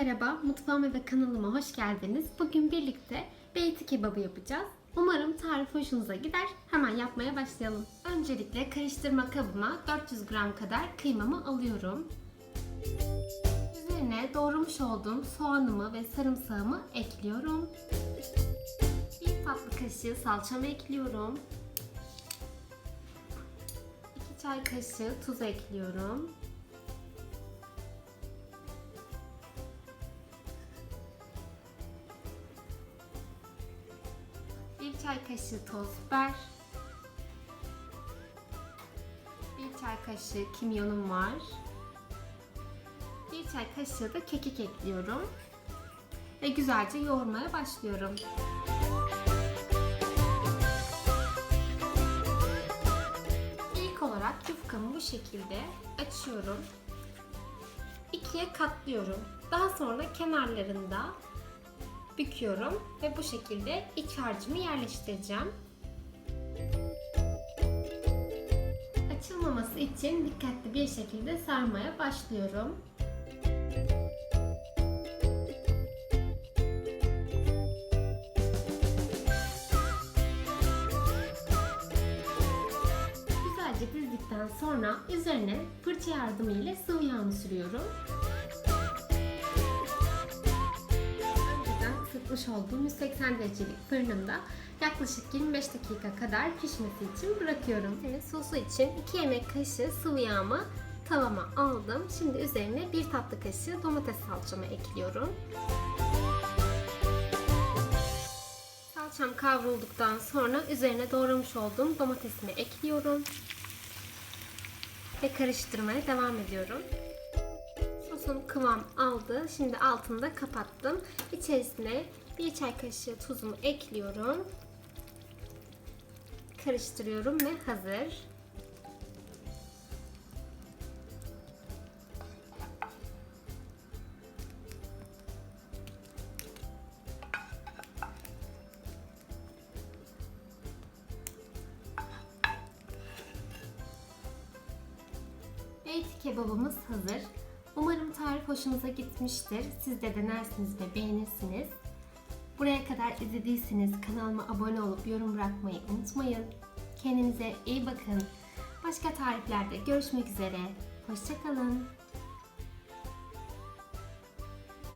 merhaba. Mutfağıma ve kanalıma hoş geldiniz. Bugün birlikte beyti kebabı yapacağız. Umarım tarif hoşunuza gider. Hemen yapmaya başlayalım. Öncelikle karıştırma kabıma 400 gram kadar kıymamı alıyorum. Üzerine doğramış olduğum soğanımı ve sarımsağımı ekliyorum. Bir tatlı kaşığı salçamı ekliyorum. 2 çay kaşığı tuz ekliyorum. Çay kaşığı toz biber. Bir çay kaşığı kimyonum var. Bir çay kaşığı da kekik ekliyorum. Ve güzelce yoğurmaya başlıyorum. İlk olarak yufkamı bu şekilde açıyorum. İkiye katlıyorum. Daha sonra kenarlarında büküyorum ve bu şekilde iç harcımı yerleştireceğim. Açılmaması için dikkatli bir şekilde sarmaya başlıyorum. Güzelce dizdikten sonra üzerine fırça yardımıyla sıvı yağını sürüyorum. Isıtmış olduğum 180 derecelik fırınımda yaklaşık 25 dakika kadar pişmesi için bırakıyorum. Şimdi sosu için 2 yemek kaşığı sıvı yağımı tavama aldım. Şimdi üzerine 1 tatlı kaşığı domates salçamı ekliyorum. Salçam kavrulduktan sonra üzerine doğramış olduğum domatesimi ekliyorum. Ve karıştırmaya devam ediyorum. Sosun kıvam aldı. Şimdi altını da kapattım. İçerisine bir çay kaşığı tuzumu ekliyorum. Karıştırıyorum ve hazır. Beyti kebabımız hazır. Umarım tarif hoşunuza gitmiştir. Siz de denersiniz ve beğenirsiniz. Buraya kadar izlediyseniz kanalıma abone olup yorum bırakmayı unutmayın. Kendinize iyi bakın. Başka tariflerde görüşmek üzere. Hoşçakalın.